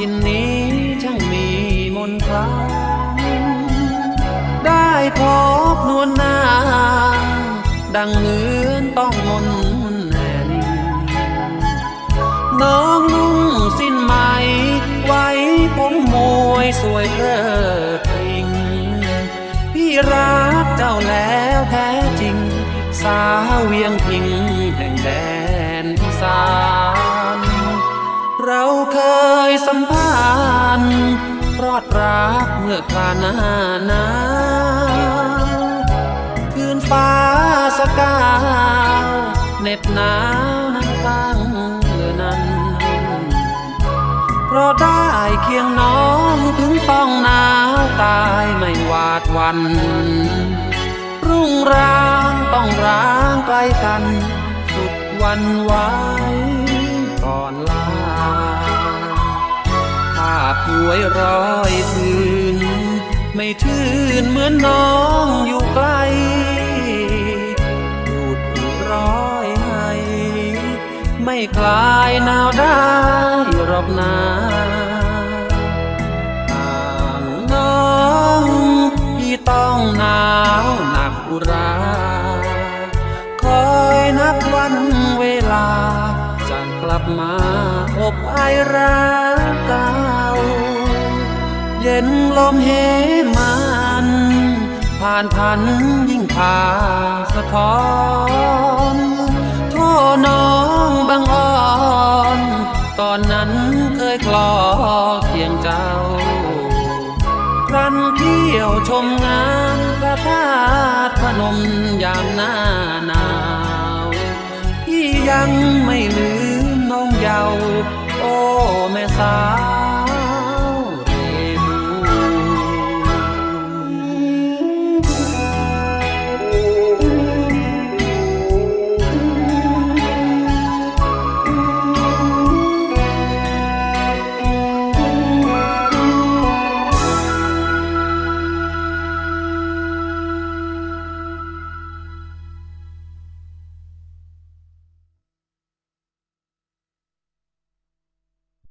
กลิ่นนี้ช่างมีมนคลาได้พบนวลนางดังเหมือนต้องมนแน่นน้องนุ่งสิ้นไหม ไว้ผมมวยสวยเลิศพิงพี่รักเจ้าแล้วแท้จริง สาวเวียงพิงแห่งแดนอีสา ยสัมพันธ์รอดรักเมื่อคราหน้านาคืนฟ้าสกาวเหน็บหนาวนั้นฟังเลือนั้นเพราะได้เคียงน้องถึงต้องหนาวตายไม่หวาดวัน รุ่งรางต้องร้างไกลกัน สุดวันไว้ ภาพถวยร้อยคืนไม่ทื่นเหมือนน้องอยู่ไกลพูดร้อยให้ไม่คลายหนาวได้รอกนาห่างน้องพี่ต้องหนาวหนักอุราคอยนับวันเวลาจะกลับมาอบไอรักเก่า เย็นลมเหมันผ่านพันยิ่งผาสะท้อนโทน้องบางอ่อน ตอนนั้นเคยคลอเคียงเจ้า ครั้นเที่ยวชมงานพระธาตุพนมยามหน้าหนาวพี่ยังไม่ลืมน้องเยาว์โอ้ แม่สาว